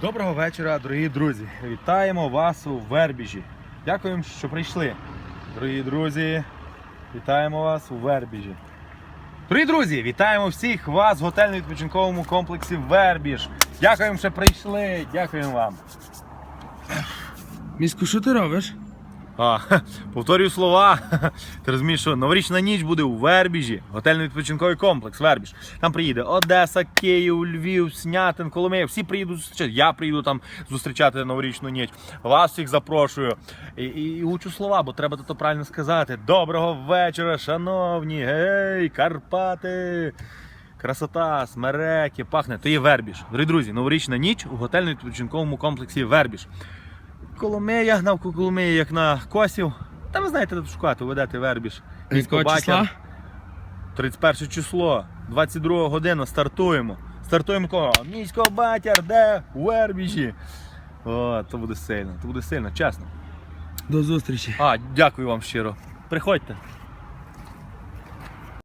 Доброго вечора, дорогі друзі. Вітаємо вас у Вербіжі. Дякуємо, що прийшли. Дорогі друзі, вітаємо вас у Вербіжі. Дорогі друзі, вітаємо всіх вас в готельно-відпочинковому комплексі Вербіж. Дякуємо, що прийшли. Дякуємо вам. Міску, що ти робиш? А, повторюю слова. Ти розумієш, що новорічна ніч буде у Вербіжі, готельно-відпочинковий комплекс Вербіж. Там приїде Одеса, Київ, Львів, Снятин, Коломия. Всі приїдуть зустрічати. Я приїду там зустрічати новорічну ніч. Вас всіх запрошую. І, і, і учу слова, бо треба то правильно сказати. Доброго вечора, шановні! Гей, Карпати! Красота, смереки, пахне. То є Вербіж. Дорогі друзі, новорічна ніч у готельно-відпочинковому комплексі Вербіж. Коломия, навколо Коломиї, як на косів. Та ви знаєте, де шукати, ведете вербіж. Числа? 31 число, 22 година, стартуємо. Стартуємо кого? Місько батяр, де? Вербіжі. О, то буде сильно, то буде сильно, чесно. До зустрічі. А, дякую вам щиро. Приходьте.